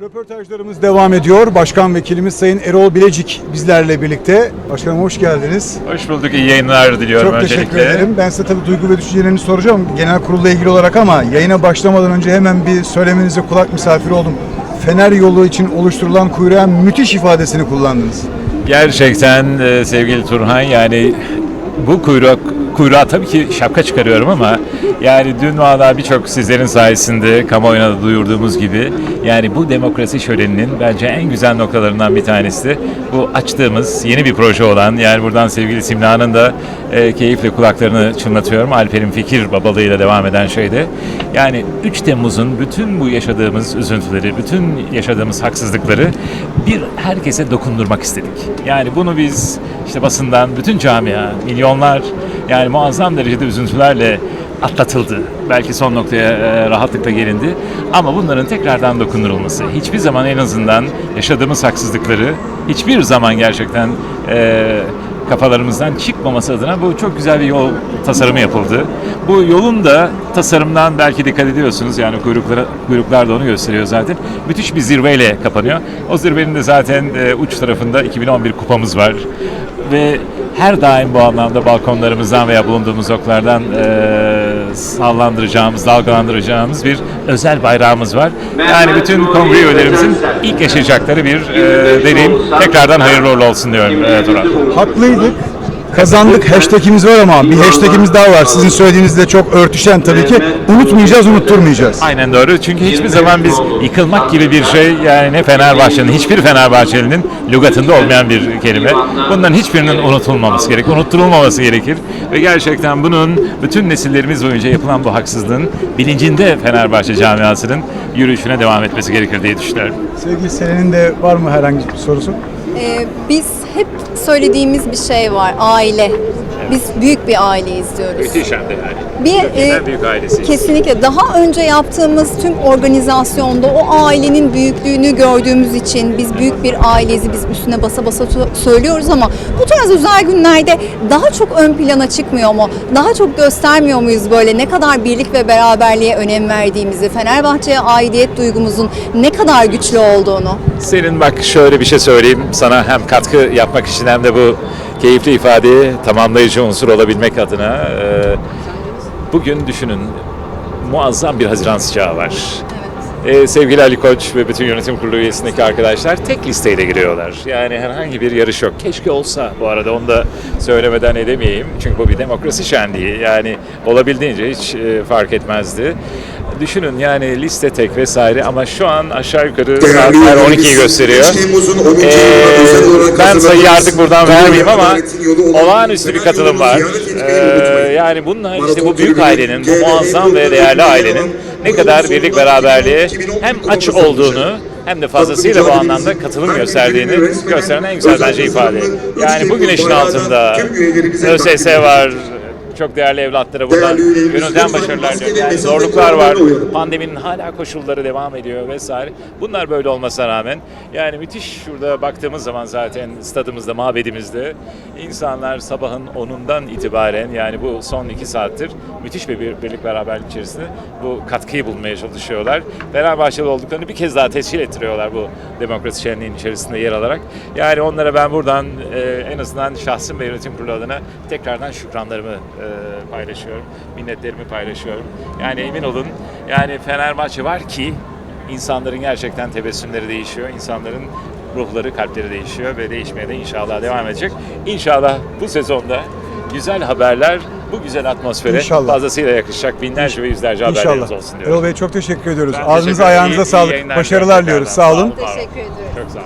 Röportajlarımız devam ediyor. Başkan Vekilimiz Sayın Erol Bilecik bizlerle birlikte. Başkanım hoş geldiniz. Hoş bulduk, iyi yayınlar diliyorum Çok öncelikle. teşekkür ederim. Ben size tabii duygu ve düşüncelerini soracağım genel kurulla ilgili olarak ama yayına başlamadan önce hemen bir söylemenize kulak misafiri oldum. Fener yolu için oluşturulan kuyruğa müthiş ifadesini kullandınız. Gerçekten e, sevgili Turhan yani bu kuyruk kuyruğa tabii ki şapka çıkarıyorum ama yani dün valla birçok sizlerin sayesinde kamuoyuna da duyurduğumuz gibi yani bu demokrasi şöleninin bence en güzel noktalarından bir tanesi bu açtığımız yeni bir proje olan yani buradan sevgili Simla'nın da e, keyifle kulaklarını çınlatıyorum. Alper'in fikir babalığıyla devam eden şeyde. Yani 3 Temmuz'un bütün bu yaşadığımız üzüntüleri, bütün yaşadığımız haksızlıkları bir herkese dokundurmak istedik. Yani bunu biz işte basından bütün camia, milyonlar yani muazzam derecede üzüntülerle atlatıldı. Belki son noktaya e, rahatlıkla gelindi. Ama bunların tekrardan dokundurulması, hiçbir zaman en azından yaşadığımız haksızlıkları hiçbir zaman gerçekten e, kafalarımızdan çıkmaması adına bu çok güzel bir yol tasarımı yapıldı. Bu yolun da tasarımdan belki dikkat ediyorsunuz yani kuyruklara, kuyruklar da onu gösteriyor zaten. Müthiş bir zirveyle kapanıyor. O zirvenin de zaten e, uç tarafında 2011 kupamız var. Ve her daim bu anlamda balkonlarımızdan veya bulunduğumuz oklardan e, sallandıracağımız, dalgalandıracağımız bir özel bayrağımız var. Yani bütün kongre üyelerimizin ilk yaşayacakları bir e, deneyim. Tekrardan hayırlı uğurlu olsun diyorum e, Turan. Haklıydık. Kazandık hashtagimiz var ama bir hashtagimiz daha var. Sizin söylediğinizle çok örtüşen tabii ki. Unutmayacağız, unutturmayacağız. Aynen doğru. Çünkü hiçbir zaman biz yıkılmak gibi bir şey yani ne Fenerbahçe'nin, hiçbir Fenerbahçeli'nin lügatında olmayan bir kelime. Bunların hiçbirinin unutulmaması gerekir, unutturulmaması gerekir. Ve gerçekten bunun bütün nesillerimiz boyunca yapılan bu haksızlığın bilincinde Fenerbahçe camiasının yürüyüşüne devam etmesi gerekir diye düşünüyorum. Sevgili Selen'in de var mı herhangi bir sorusu? Ee, biz hep söylediğimiz bir şey var, aile. Biz büyük bir aileyiz diyoruz. Müthiş hem de yani. Bir, Türkiye'nin e, en büyük ailesiyiz. Kesinlikle. Daha önce yaptığımız tüm organizasyonda o ailenin büyüklüğünü gördüğümüz için biz büyük bir aileyiz, biz üstüne basa basa söylüyoruz ama bu tarz özel günlerde daha çok ön plana çıkmıyor mu? Daha çok göstermiyor muyuz böyle ne kadar birlik ve beraberliğe önem verdiğimizi, Fenerbahçe'ye aidiyet duygumuzun ne kadar güçlü olduğunu? Senin bak şöyle bir şey söyleyeyim sana hem katkı yapmak için hem de bu keyifli ifadeyi tamamlayıcı unsur olabilmek adına. e, bugün düşünün muazzam bir Haziran sıcağı var. Ee, sevgili Ali Koç ve bütün yönetim kurulu üyesindeki arkadaşlar tek listeyle giriyorlar. Yani herhangi bir yarış yok. Keşke olsa bu arada onu da söylemeden edemeyeyim. Çünkü bu bir demokrasi şenliği. Yani olabildiğince hiç e, fark etmezdi. Düşünün yani liste tek vesaire ama şu an aşağı yukarı saatler 12'yi gösteriyor. Ee, ben sayıyı artık buradan vermeyeyim ama olağanüstü bir katılım var. Ee, yani bunlar işte bu büyük ailenin, bu muazzam ve değerli ailenin ne kadar birlik beraberliğe hem aç olduğunu hem de fazlasıyla bu anlamda katılım gösterdiğini gösteren en güzel bence ifade. Yani bu güneşin altında ÖSS var, çok değerli evlatlara buradan gönülden başarılar diliyorum. Zorluklar var, pandeminin hala koşulları devam ediyor vesaire. Bunlar böyle olmasına rağmen yani müthiş şurada baktığımız zaman zaten stadımızda, mabedimizde insanlar sabahın 10'undan itibaren yani bu son iki saattir müthiş bir bir- birlik beraberlik içerisinde bu katkıyı bulmaya çalışıyorlar. Fenerbahçeli olduklarını bir kez daha tescil ettiriyorlar bu demokrasi şenliğinin içerisinde yer alarak. Yani onlara ben buradan e, en azından şahsım ve yönetim kurulu adına tekrardan şükranlarımı e, paylaşıyorum. Minnetlerimi paylaşıyorum. Yani emin olun yani Fenerbahçe var ki insanların gerçekten tebessümleri değişiyor. insanların ruhları, kalpleri değişiyor ve değişmeye de inşallah devam edecek. İnşallah bu sezonda güzel haberler bu güzel atmosfere İnşallah. fazlasıyla yakışacak binlerce ve yüzlerce haberleriniz İnşallah. olsun diyorum. Erol Bey çok teşekkür ediyoruz. Ben Ağzınıza teşekkür ayağınıza İyi- iyi sağlık. yayınlar Başarılar diliyoruz. Sağ olun. var Teşekkür ediyorum. Çok sağ olun.